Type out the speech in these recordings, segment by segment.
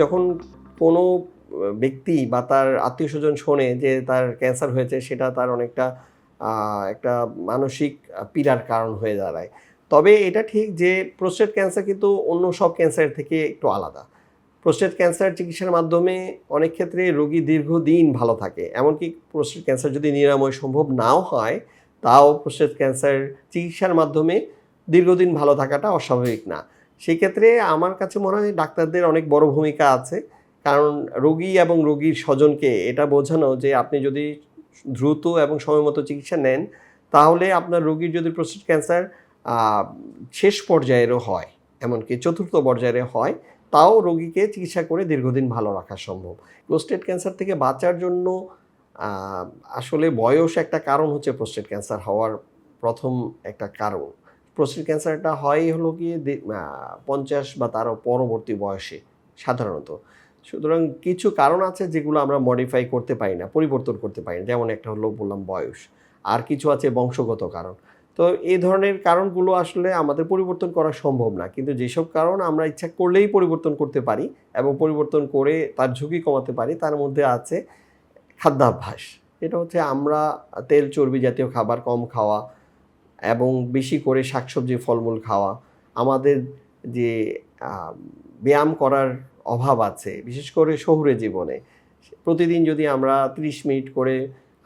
যখন কোনো ব্যক্তি বা তার আত্মীয় স্বজন শোনে যে তার ক্যান্সার হয়েছে, সেটা তার অনেকটা একটা মানসিক পীড়ার কারণ হয়ে দাঁড়ায়। তবে এটা ঠিক যে প্রোস্টেট ক্যান্সার কিন্তু অন্য সব ক্যান্সার থেকে একটু আলাদা। প্রোস্টেট ক্যান্সার চিকিৎসার মাধ্যমে অনেক ক্ষেত্রে রোগী দীর্ঘদিন ভালো থাকে। এমনকি প্রোস্টেট ক্যান্সার যদি নিরাময় সম্ভব নাও হয়, তাও প্রোস্টেট ক্যান্সার চিকিৎসার মাধ্যমে দীর্ঘদিন ভালো থাকাটা অস্বাভাবিক না। সেই ক্ষেত্রে আমার কাছে মনে হয় ডাক্তারদের অনেক বড় ভূমিকা আছে। কারণ রোগী এবং রোগীর স্বজনকে এটা বোঝানো যে আপনি যদি দ্রুত এবং সময়মতো চিকিৎসা নেন, তাহলে আপনার রোগীর যদি প্রোস্টেট ক্যান্সার শেষ পর্যায়েরও হয়, এমনকি চতুর্থ পর্যায়ে হয়, তাও রোগীকে চিকিৎসা করে দীর্ঘদিন ভালো রাখা সম্ভব। প্রোস্টেট ক্যান্সার থেকে বাঁচার জন্য আসলে বয়স একটা কারণ হচ্ছে প্রোস্টেট ক্যান্সার হওয়ার প্রথম একটা কারণ। প্রোস্টেট ক্যান্সারটা হয় হলো দে- পঞ্চাশ বা তারও পরবর্তী বয়সে, সাধারণত। সুতরাং কিছু কারণ আছে যেগুলো আমরা মডিফাই করতে পারি না, পরিবর্তন করতে পারি না। যেমন একটা হলো বললাম বয়স, আর কিছু আছে বংশগত কারণ। তো এই ধরনের কারণগুলো আসলে আমাদের পরিবর্তন করা সম্ভব না। কিন্তু যেসব কারণ আমরা ইচ্ছা করলেই পরিবর্তন করতে পারি এবং পরিবর্তন করে তার ঝুঁকি কমাতে পারি, তার মধ্যে আছে খাদ্যাভ্যাস। এটা হচ্ছে আমরা তেল চর্বি জাতীয় খাবার কম খাওয়া এবং বেশি করে শাকসবজি, ফলমূল খাওয়া। আমাদের যে ব্যায়াম করার অভাব আছে, বিশেষ করে শহুরে জীবনে। প্রতিদিন যদি আমরা 30 মিনিট করে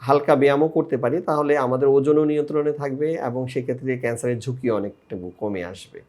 হালকা ব্যায়ামও করতে পারি, তাহলে আমাদের ওজনও নিয়ন্ত্রণে থাকবে এবং সেক্ষেত্রে ক্যান্সারের ঝুঁকি অনেকটুকু কমে আসবে।